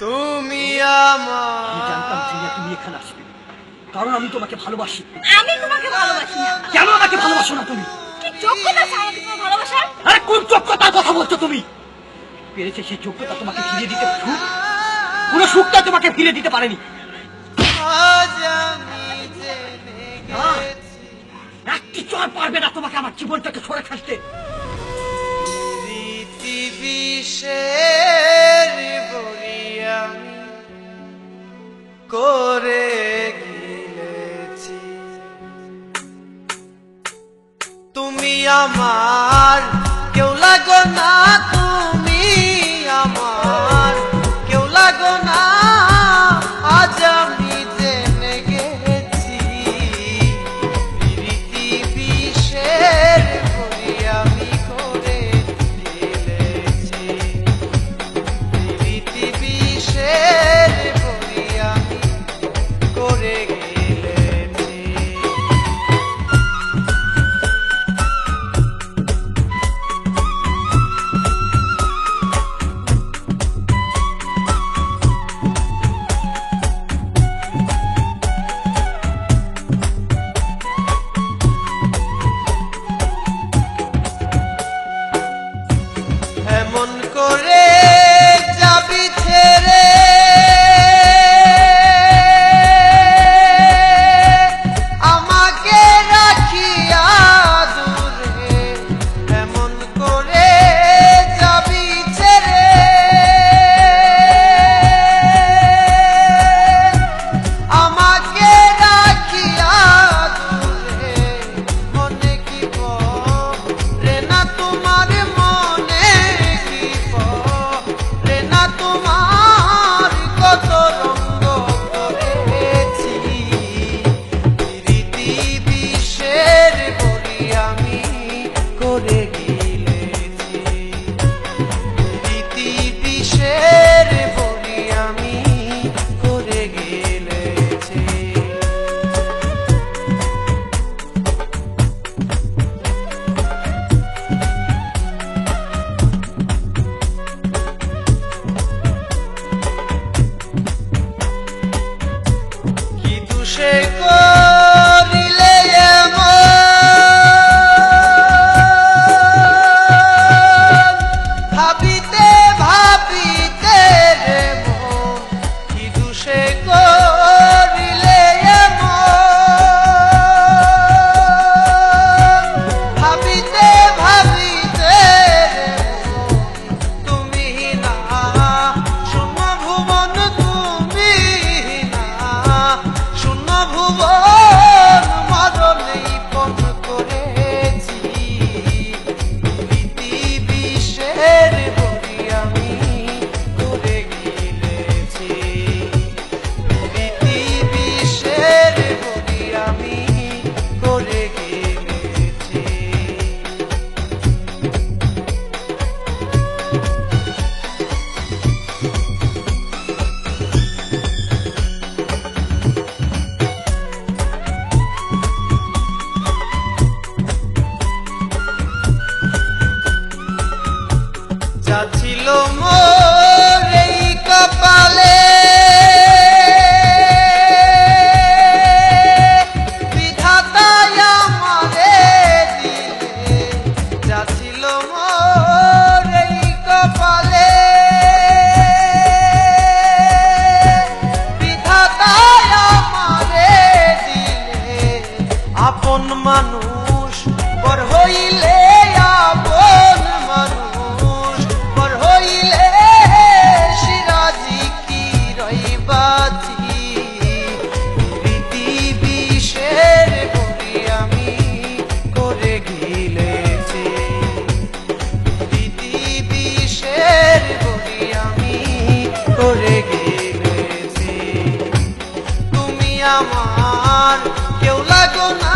তুমি আমি জানতাম জিনিয়া তুমি এখানে আসবে। কারণ আমি তোমাকে ভালোবাসি। আমি তোমাকে ভালোবাসি না। কেন আমাকে ভালোবাসো না তুমি? কি যোগ্যতা আছে আমাকে তোমার ভালোবাসার? আরে কোন যোগ্যতার কথা বলছো তুমি? পেরেছে সেই যোগ্যতা তোমাকে ফিরিয়ে দিতে সুখ? কোনো সুখটা তোমাকে ফিরে দিতে পারেনি। আজ আমি জেনে না, গেছি একটি চর পারবে না তোমাকে আমার জীবন থেকে সরে থাকতে রীতি আমার। কেউ লাগো না তুমি love. আপন মানুষ পর হইলে আপন মানুষ পর হইলে সিরাজি কি রইবাছি রীতি বিষের বলি আমি করে গিলেছি। রীতি বিষের বলি আমি করে গিলেছি। তুমি আমার কেউ লাগো না।